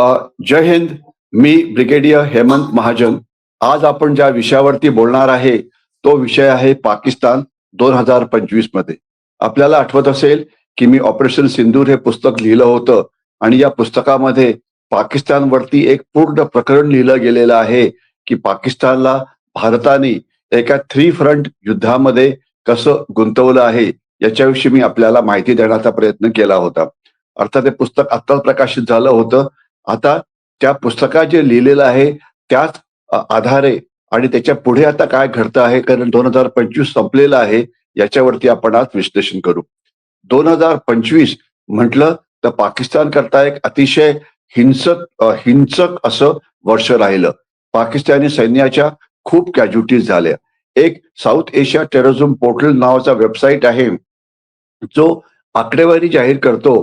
जय हिंद मी ब्रिगेडियर हेमंत महाजन. आज आपण ज्या विषयावरती बोलणार आहे तो विषय आहे पाकिस्तान दोन हजार पंचवीसमध्ये. आपल्याला आठवत असेल की मी ऑपरेशन सिंदूर हे पुस्तक लिहिलं होतं आणि या पुस्तकामध्ये पाकिस्तानवरती एक पूर्ण प्रकरण लिहिलं गेलेलं आहे की पाकिस्तानला भारताने एका थ्री फ्रंट युद्धामध्ये कसं गुंतवलं आहे याच्याविषयी मी आपल्याला माहिती देण्याचा प्रयत्न केला होता. अर्थात हे पुस्तक आत्ताच प्रकाशित झालं होतं. आता त्या पुस्तकात जे लिहिलेलं आहे त्याच आधारे आणि त्याच्या पुढे आता काय घडतं आहे कारण दोन हजार पंचवीस संपलेलं आहे याच्यावरती आपण आज विश्लेषण करू. दोन हजार पंचवीस म्हटलं तर पाकिस्तान करता एक अतिशय हिंसक हिंसक असं वर्ष राहिलं. पाकिस्तानी सैन्याच्या खूप कॅज्युटीज झाल्या. एक साऊथ एशिया टेररिझम पोर्टल नावाचा वेबसाईट आहे जो आकडेवारी जाहीर करतो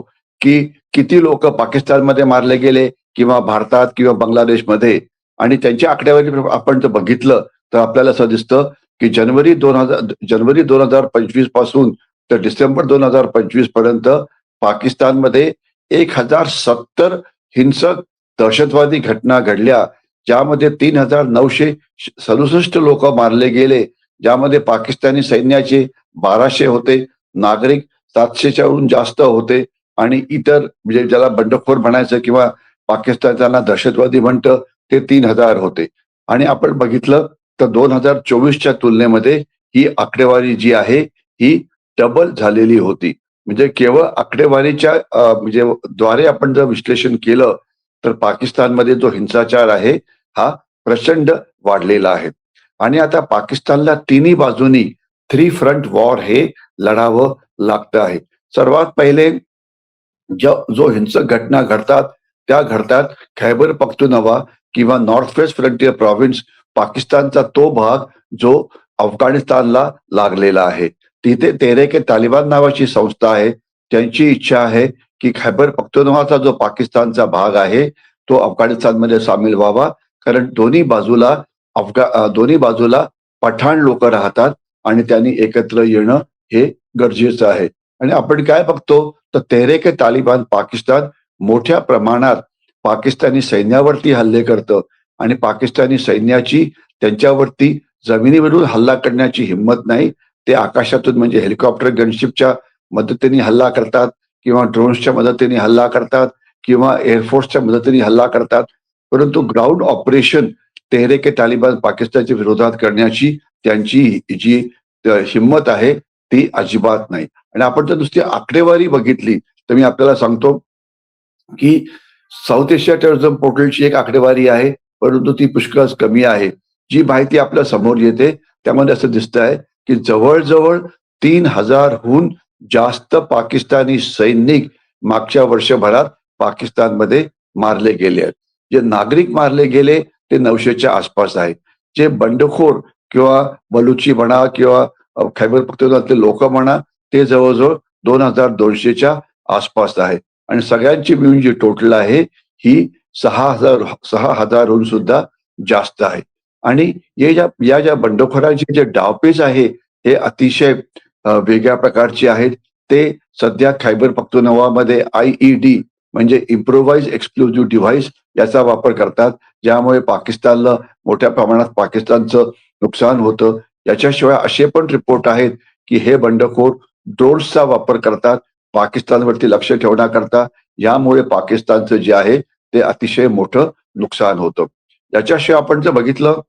की किती लोक पाकिस्तानमध्ये मारले गेले किंवा भारतात किंवा बांगलादेशमध्ये? आणि त्यांच्या आकडेवारी आपण जर बघितलं तर आपल्याला असं दिसतं की जानेवारी दोन हजार जानेवारी दोन हजार पंचवीसपासून तर डिसेंबर दोन हजार पंचवीसपर्यंत पाकिस्तानमध्ये एक हजार सत्तर हिंसक दहशतवादी घटना घडल्या ज्यामध्ये तीन हजार नऊशे सदुसष्ट लोक मारले गेले ज्यामध्ये पाकिस्तानी सैन्याचे बाराशे होते नागरिक सातशेच्याहून जास्त होते आणि इतर म्हणजे ज्याला बंडखोर म्हणायचं किंवा पाकिस्तान दहशतवादी म्हणतं ते तीन हजार होते. आणि आपण बघितलं तर दोन हजार चोवीसच्या तुलनेमध्ये ही आकडेवारी जी आहे ही डबल झालेली होती. म्हणजे केवळ आकडेवारीच्या म्हणजे द्वारे आपण जर विश्लेषण केलं तर पाकिस्तानमध्ये जो हिंसाचार आहे हा प्रचंड वाढलेला आहे. आणि आता पाकिस्तानला तिन्ही बाजूनी थ्री फ्रंट वॉर हे लढावं लागतं आहे. सर्वात पहिले जो जो हिंसक घटना घडतात त्या घडतात खैबर पख्तुनवा किंवा नॉर्थ वेस्ट फ्रंटियर प्रॉव्हिन्स पाकिस्तानचा तो भाग जो अफगाणिस्तानला लागलेला आहे. तिथे तेरेके तालिबान नावाची संस्था आहे. त्यांची इच्छा आहे की खैबर पख्तुनवाचा जो पाकिस्तानचा भाग आहे तो अफगाणिस्तानमध्ये सामील व्हावा. कारण दोन्ही बाजूला अफगा दोन्ही बाजूला पठाण लोक राहतात आणि त्यांनी एकत्र येणं हे गरजेचं आहे. आणि आपण काय बघतो? तर तेरेक तालिबान पाकिस्तान मोठ्या प्रमाणात पाकिस्तानी सैन्यावरती हल्ले करतं. आणि पाकिस्तानी सैन्याची त्यांच्यावरती जमिनीवरून हल्ला करण्याची हिंमत नाही. ते आकाशातून म्हणजे हेलिकॉप्टर गनशिपच्या मदतीने हल्ला करतात किंवा ड्रोन्सच्या मदतीने हल्ला करतात किंवा एअरफोर्सच्या मदतीने हल्ला करतात. परंतु ग्राउंड ऑपरेशन तेहरेके तालिबान पाकिस्तानच्या विरोधात करण्याची त्यांची जी हिंमत आहे ती अजिबात नाही. आणि आपण जर नुसती आकडेवारी बघितली तर मी आपल्याला सांगतो की साऊथ एशिया टुरिझम पोर्टलची एक आकडेवारी आहे परंतु ती पुष्कळच कमी आहे. जी माहिती आपल्यासमोर येते त्यामध्ये असं दिसत आहे की जवळजवळ तीन हजारहून जास्त पाकिस्तानी सैनिक मागच्या वर्षभरात पाकिस्तानमध्ये मारले गेले आहेत. जे नागरिक मारले गेले ते नऊशेच्या आसपास आहे जे बंडखोर किंवा बलुची म्हणा किंवा खैबर पख्तूनख्वातले लोक म्हणा ते जवळजवळ दोन हजार दोनशेच्या आसपास आहे आणि सगळ्यांची मिळून जी टोटल आहे ही सहा हजार सहा हजारहून सुद्धा जास्त आहे. आणि हे ज्या या ज्या बंडखोरांचे जे डावपेच आहे हे अतिशय वेगळ्या प्रकारचे आहेत. ते सध्या खैबर पख्तुनवामध्ये आय ई डी म्हणजे इम्प्रोव्हाइज एक्सप्लोजिव्ह डिव्हाइस याचा वापर करतात. ज्यामुळे पाकिस्तानला मोठ्या प्रमाणात पाकिस्तानचं नुकसान होतं. याच्याशिवाय असे पण रिपोर्ट आहेत की हे बंडखोर ड्रोन्सचा वापर करतात पाकिस्तानवरती लक्ष ठेवण्याकरता. यामुळे पाकिस्तानचं जे आहे ते अतिशय मोठं नुकसान होतं. याच्याशिवाय आपण जर बघितलं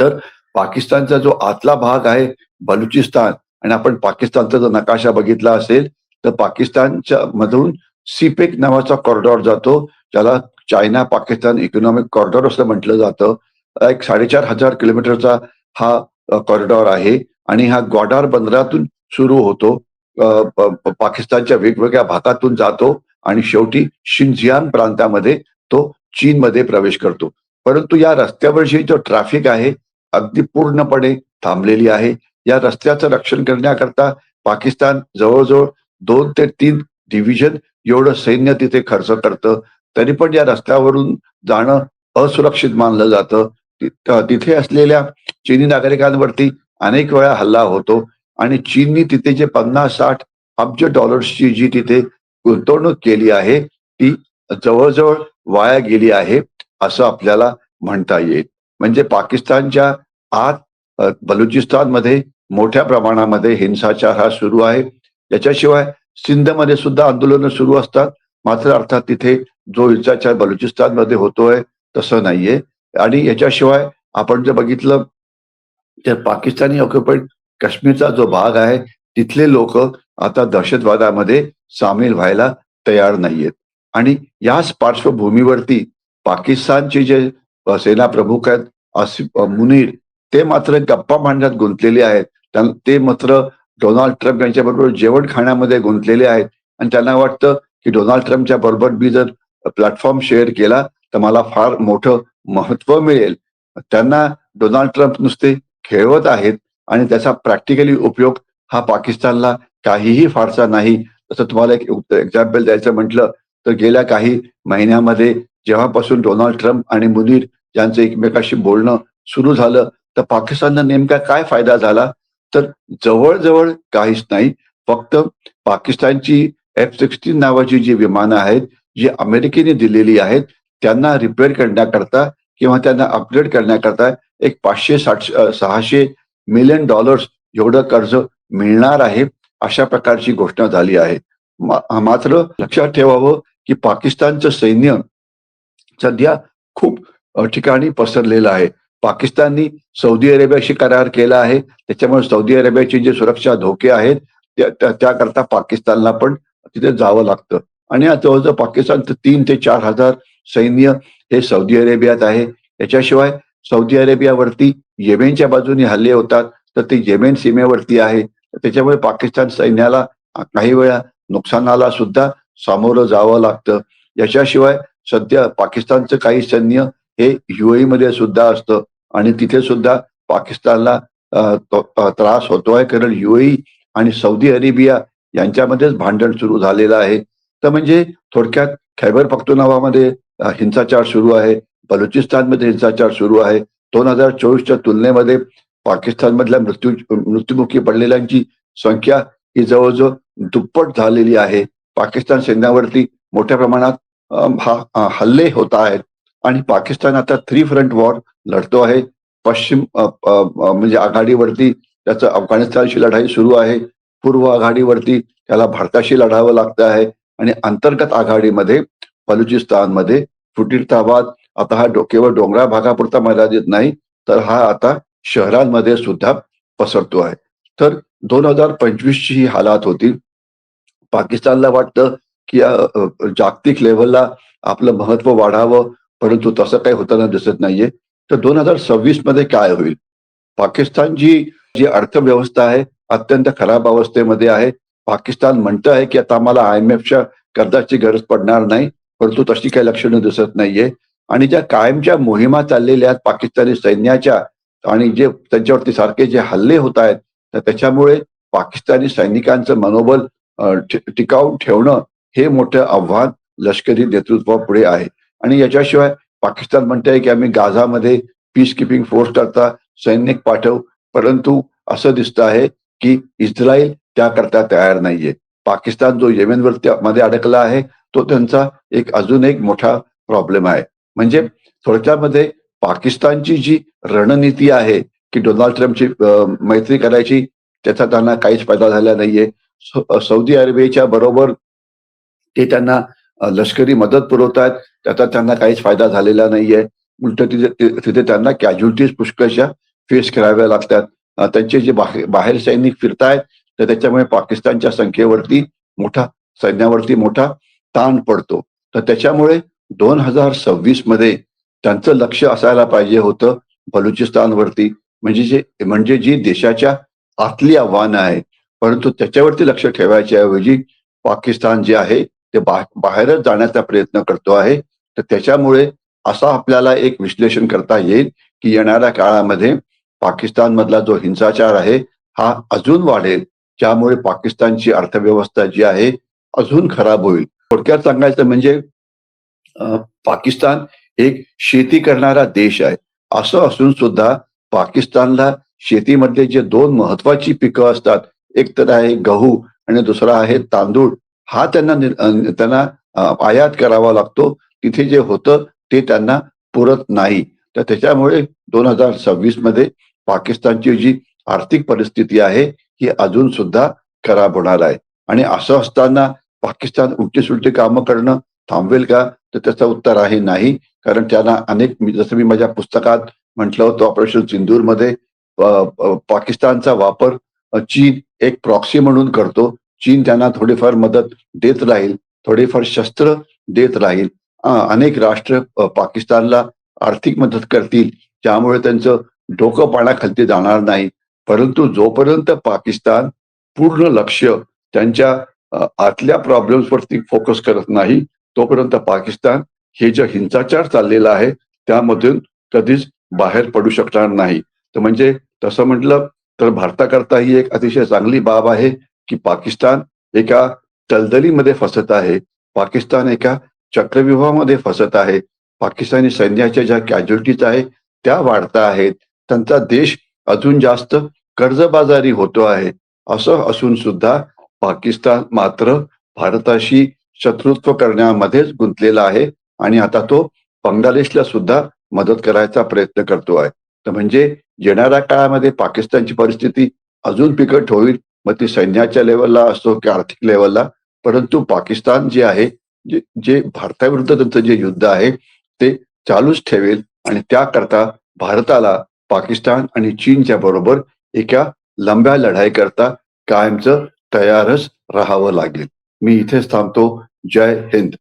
तर पाकिस्तानचा जो आतला भाग आहे बलुचिस्तान आणि आपण पाकिस्तानचा जर नकाशा बघितला असेल तर पाकिस्तानच्या मधून सीपेक नावाचा कॉरिडॉर जातो ज्याला चायना पाकिस्तान इकॉनॉमिक कॉरिडॉर असं म्हटलं जातं. एक साडेचार हजार किलोमीटरचा हा कॉरिडॉर आहे आणि हा ग्वाडार बंदरातून सुरू होतो. पाकिस्तानच्या वेगवेगळ्या भागातून जातो आणि शेवटी शिंझियान प्रांतामध्ये तो चीनमध्ये प्रवेश करतो. परंतु या रस्त्यावरची जो ट्रॅफिक आहे अगदी पूर्णपणे थांबलेली आहे. या रस्त्याचं रक्षण करण्याकरता पाकिस्तान जवळजवळ दोन ते तीन डिव्हिजन एवढं सैन्य तिथे खर्च करतं. तरी पण या रस्त्यावरून जाणं असुरक्षित मानलं जातं. तिथे असलेल्या चीनी नागरिकांवरती अनेक वेळा हल्ला होतो. आणि चीननी तिथे जे पन्नास साठ अब्ज डॉलर्सची जी तिथे गुंतवणूक केली आहे ती जवळजवळ वाया गेली आहे असं आपल्याला म्हणता येईल. म्हणजे पाकिस्तानच्या आत बलुचिस्तानमध्ये मोठ्या प्रमाणामध्ये हिंसाचार हा सुरू आहे. याच्याशिवाय सिंधमध्ये सुद्धा आंदोलनं सुरू असतात. मात्र अर्थात तिथे जो हिंसाचार बलुचिस्तानमध्ये होतोय तसं नाहीये. आणि याच्याशिवाय आपण जर बघितलं तर पाकिस्तानी ऑक्युपाईड काश्मीरचा जो भाग आहे तिथले लोक आता दहशतवादामध्ये सामील व्हायला तयार नाहीयेत. आणि याच पार्श्वभूमीवरती पाकिस्तानचे जे सेना प्रमुख आहेत आसिफ मुनीर ते मात्र गप्पा मांडण्यात गुंतलेले आहेत. ते मात्र डोनाल्ड ट्रम्प यांच्याबरोबर जेवण खाण्यामध्ये गुंतलेले आहेत. आणि त्यांना वाटतं की डोनाल्ड ट्रम्पच्या बरोबर मी जर प्लॅटफॉर्म शेअर केला तर मला फार मोठं महत्त्व मिळेल. त्यांना डोनाल्ड ट्रम्प नुसते खेळवत आहेत आणि त्याचा प्रॅक्टिकली उपयोग हा पाकिस्तानला काहीही फारसा नाही. तसं तुम्हाला एक एक्झाम्पल द्यायचं म्हटलं तर गेल्या काही महिन्यामध्ये जेव्हापासून डोनाल्ड ट्रम्प आणि मुनीर यांचं एकमेकाशी बोलणं सुरू झालं तर पाकिस्तानला नेमका काय फायदा झाला? तर जवळजवळ काहीच नाही. फक्त पाकिस्तानची एफ सिक्स्टीन नावाची जी विमानं आहेत जी अमेरिकेने दिलेली आहेत त्यांना रिपेअर करण्याकरता किंवा त्यांना अपग्रेड करण्याकरता एक पाचशे साठ सहाशे मिलियन डॉलर्स एवढं कर्ज मिळणार आहे अशा प्रकारची घोषणा झाली आहे. मात्र लक्षात ठेवावं की पाकिस्तानचं सैन्य सध्या खूप ठिकाणी पसरलेलं आहे. पाकिस्ताननी सौदी अरेबियाशी करार केला आहे. त्याच्यामुळे सौदी अरेबियाचे जे सुरक्षा धोके आहेत त्याकरता पाकिस्तानला पण तिथे जावं लागतं. आणि जवळजवळ पाकिस्तान तीन ते चार हजार सैन्य हे सौदी अरेबियात आहे. याच्याशिवाय सौदी अरेबियावरती येमेनच्या बाजूने हल्ले होतात. तर ते येमेन सीमेवरती आहे. त्याच्यामुळे पाकिस्तान सैन्याला काही वेळा नुकसानाला सुद्धा सामोरं जावं लागतं. याच्याशिवाय सध्या पाकिस्तानचं काही सैन्य हे युएई मध्ये सुद्धा असतं. आणि तिथे सुद्धा पाकिस्तानला त्रास होतोय. कारण युएई आणि सौदी अरेबिया यांच्यामध्येच भांडण सुरू झालेलं आहे. तर म्हणजे थोडक्यात खैबर पख्तुनावामध्ये हिंसाचार सुरू आहे. बलुचिस्तानमध्ये हिंसाचार सुरू आहे. दोन हजार चोवीसच्या तुलनेमध्ये पाकिस्तानमधल्या मृत्यू मृत्युमुखी पडलेल्यांची संख्या ही जवळजवळ दुप्पट झालेली आहे. पाकिस्तान सैन्यावरती मोठ्या प्रमाणात हा- हल्ले होत आहेत. आणि पाकिस्तान आता थ्री फ्रंट वॉर लढतो आहे. पश्चिम म्हणजे आघाडीवरती त्याचं अफगाणिस्तानशी लढाई सुरू आहे. पूर्व आघाडीवरती त्याला भारताशी लढावं लागतं आहे. आणि अंतर्गत आघाडीमध्ये बलुचिस्तानमध्ये फुटीरताबाद आता हा डोकेवर डोंगराळ भागापुरता मर्यादित नाही तर हा आता शहरांमध्ये सुद्धा पसरतो आहे. तर दोन हजार पंचवीसची ही हालात होती. पाकिस्तानला वाटतं की जागतिक लेव्हलला आपलं महत्त्व वाढावं परंतु तसं काही होताना दिसत नाहीये. तर दोन हजार सव्वीसमध्ये काय होईल? पाकिस्तानची जी अर्थव्यवस्था आहे अत्यंत खराब अवस्थेमध्ये आहे. पाकिस्तान म्हणतं आहे की आता आम्हाला आय एम एफच्या कर्जाची गरज पडणार नाही. परंतु तशी काही लक्षणं दिसत नाहीये. आणि ज्या कायमच्या मोहिमा चाललेल्या आहेत पाकिस्तानी सैन्याच्या आणि जे त्यांच्यावरती सारखे जे हल्ले होत आहेत तर त्याच्यामुळे पाकिस्तानी सैनिकांचं मनोबल टिकावून ठेवणं हे मोठं आव्हान लष्करी नेतृत्वापुढे आहे. आणि याच्याशिवाय पाकिस्तान म्हणते की आम्ही गाझामध्ये पीस किपिंग फोर्स करता सैनिक पाठव परंतु असं दिसतं आहे की इस्रायल त्याकरता तयार नाहीये. पाकिस्तान जो येमेनवरती मध्ये अडकला आहे तो त्यांचा एक अजून एक मोठा प्रॉब्लेम आहे. म्हणजे थोडक्यामध्ये पाकिस्तानची जी रणनीती आहे की डोनाल्ड ट्रम्पची मैत्री करायची त्याचा त्यांना काहीच फायदा झाला नाहीये. सौदी अरेबियाच्या बरोबर ते त्यांना लष्करी मदत पुरवतात त्याचा त्यांना काहीच फायदा झालेला नाहीये. उलट तिथे तिथे त्यांना कॅज्युलिटीज पुष्कळशा फेस कराव्या लागतात. त्यांचे जे बाहेर बाहेर सैनिक फिरतायत तर त्याच्यामुळे पाकिस्तानच्या संख्येवरती मोठा सैन्यावरती मोठा ताण पडतो. तर त्याच्यामुळे दोन हजार सव्वीसमध्ये त्यांचं लक्ष असायला पाहिजे होतं बलुचिस्तानवरती. म्हणजे जे म्हणजे जी देशाच्या आतली आव्हानं आहेत. परंतु त्याच्यावरती लक्ष ठेवायच्या ऐवजी पाकिस्तान जे आहे ते बा- बाहेरच जाण्याचा प्रयत्न करतो आहे. तर त्याच्यामुळे असा आपल्याला एक विश्लेषण करता येईल की येणाऱ्या काळामध्ये पाकिस्तान मधला जो हिंसाचार आहे हा अजून वाढेल. ज्यामुळे पाकिस्तानची अर्थव्यवस्था जी आहे अजून खराब होईल. थोडक्यात सांगायचं म्हणजे पाकिस्तान एक शेती करणारा देश आहे. असं असून सुद्धा पाकिस्तानला शेतीमधले जे दोन महत्वाची पिकं असतात एक तर आहे गहू आणि दुसरा आहे तांदूळ हा त्यांना त्यांना आयात करावा लागतो. तिथे जे होतं ते त्यांना पुरत नाही. तर त्याच्यामुळे दोन हजार सव्वीसमध्ये पाकिस्तानची जी आर्थिक परिस्थिती आहे ही अजून सुद्धा खराब होणार आहे. आणि असं असताना पाकिस्तान उलटी सुलटी कामं करणं थांबवेल का? तर त्याचं उत्तर आहे नाही. कारण त्यांना अनेक जसं मी माझ्या पुस्तकात म्हटलं होतं ऑपरेशन सिंदूरमध्ये पाकिस्तानचा वापर चीन एक प्रॉक्सी म्हणून करतो. चीन त्यांना थोडीफार मदत देत राहील थोडीफार शस्त्र देत राहील. अनेक राष्ट्र पाकिस्तानला आर्थिक मदत करतील. त्यामुळे त्यांचं डोकं पाण्याखालती जाणार नाही. परंतु जोपर्यंत पाकिस्तान पूर्ण लक्ष त्यांच्या आतल्या प्रॉब्लेम्सवरती फोकस करत नाही. तोपर्यंत पाकिस्तान हे जे हिंसाचार चाललेला आहे त्यामधून कधीच बाहेर पडू शकणार नाही. तर म्हणजे तसं म्हटलं तर भारताकरता ही एक अतिशय चांगली बाब आहे की पाकिस्तान एका दलदलीमध्ये फसत आहे. पाकिस्तान एका चक्रव्यूहामध्ये फसत आहे. पाकिस्तानी सैन्याच्या ज्या कॅज्युलिटीज आहेत त्या वाढता आहेत. त्यांचा देश अजून जास्त कर्जबाजारी होतो आहे. असं असून सुद्धा पाकिस्तान मात्र भारताशी शत्रुत्व करण्यामध्येच गुंतलेला आहे आणि आता तो बांगलादेशला सुद्धा मदत करायचा प्रयत्न करतो आहे. तर म्हणजे येणाऱ्या काळामध्ये पाकिस्तानची परिस्थिती अजून बिकट होईल मग ती सैन्याच्या लेवलला असो की आर्थिक लेवलला परंतु पाकिस्तान जे आहे जे जे भारताविरुद्ध त्यांचं जे युद्ध आहे ते चालूच ठेवेल आणि त्याकरता भारताला पाकिस्तान आणि चीनच्या बरोबर एका लंब्या लढाई करता कायमचं तयारच राहावं लागेल. मी इथेच थांबतो. जय हिंद.